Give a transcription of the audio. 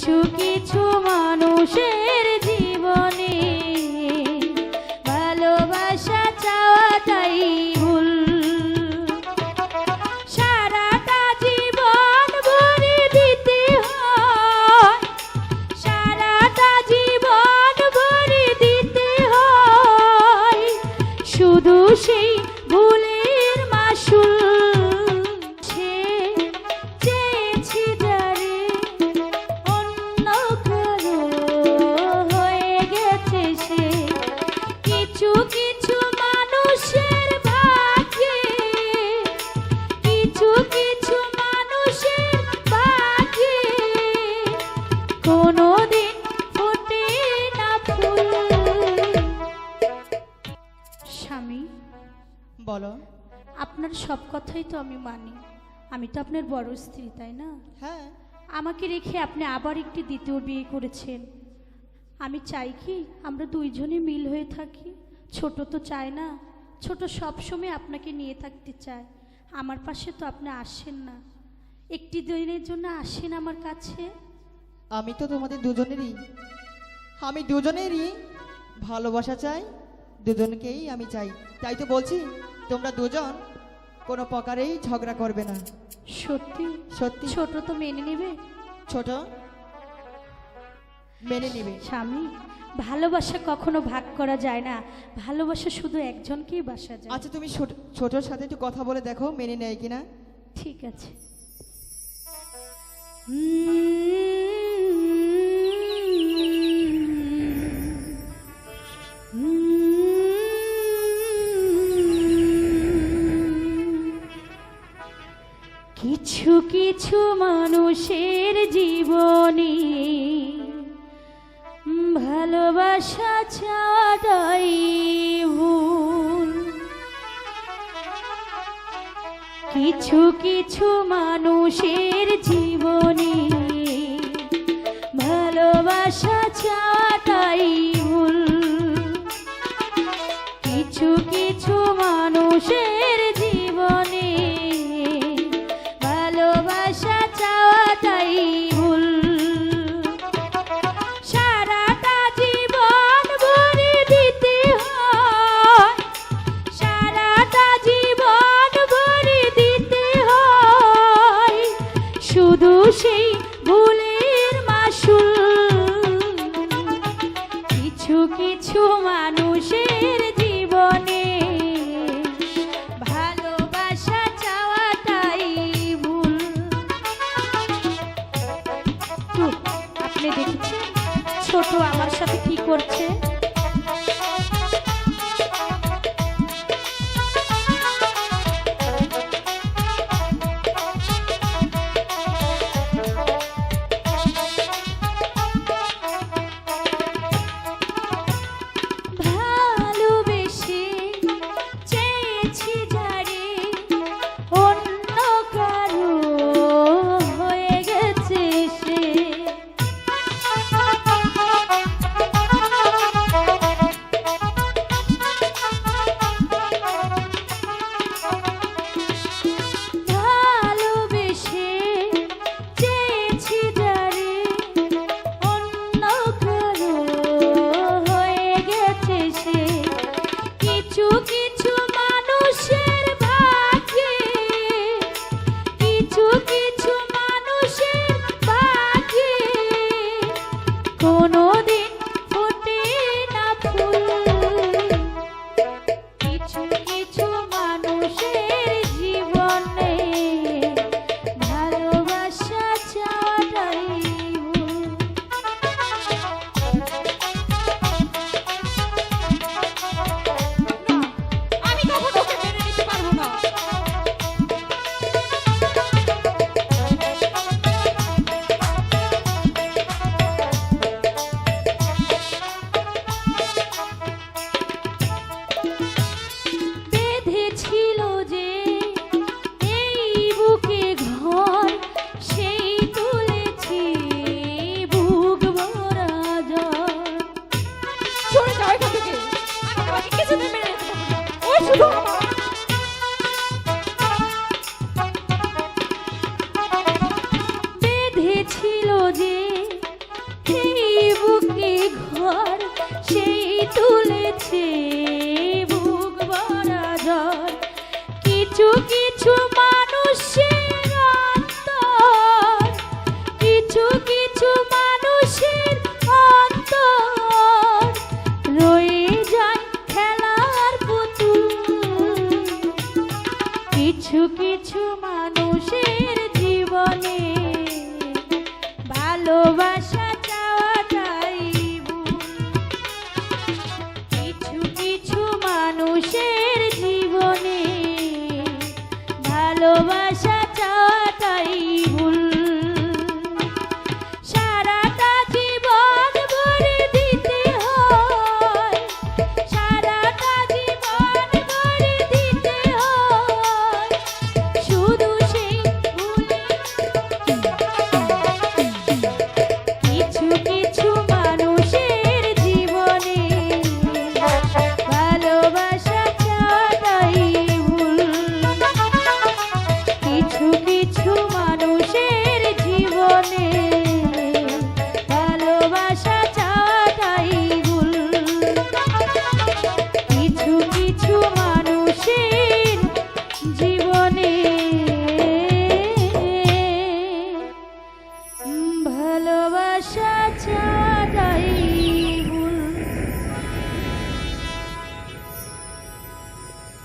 কিছু কিছু বলো। আপনার সব কথাই তো আমি মানি। আমি তো আপনার বড় স্ত্রী তাই না? হ্যাঁ। আমাকে রেখে আপনি আবার একটি দ্বিতীয় বিয়ে করেছেন। আমি চাই কি আমরা দুইজনে মিল হয়ে থাকি? ছোট তো চায় না ছোট সবসময় আপনাকে নিয়ে থাকতে চায়। আমার পাশে তো আপনি আসেন না। একটি দিনের জন্য আসেন আমার কাছে? আমি তো তোমাদের দুজনেরই। আমি দুজনেরই ভালোবাসা চাই দুজনকেই আমি চাই। তাই তো বলছি তোমরা দুজন কোনো প্রকারেই ঝগড়া করবে না। সত্যি? সত্যি। ছোট তো মেনে নেবে? ছোট? মেনে নেবে। স্বামী ভালোবাসা কখনো ভাগ করা যায় না। ভালোবাসা শুধু একজনকেই বাসা যায়। আচ্ছা তুমি ছোট ছোটর সাথে একটু কথা বলে দেখো মেনে নেয় কিনা? ঠিক আছে। কিছু কিছু মানুষের জীবনে ভালোবাসা ছাড়াই ভুল। কিছু কিছু মানুষের জীবনে ভালোবাসা চাওয়াটাই সেই ভুলের মাসুল। কিছু কিছু মানুষের জীবনে ভালোবাসা ভুল। ছোট আমার সাথে কি করছে? কিছু কিছু মানুষের জীবনে ভালোবাসা জীবনে।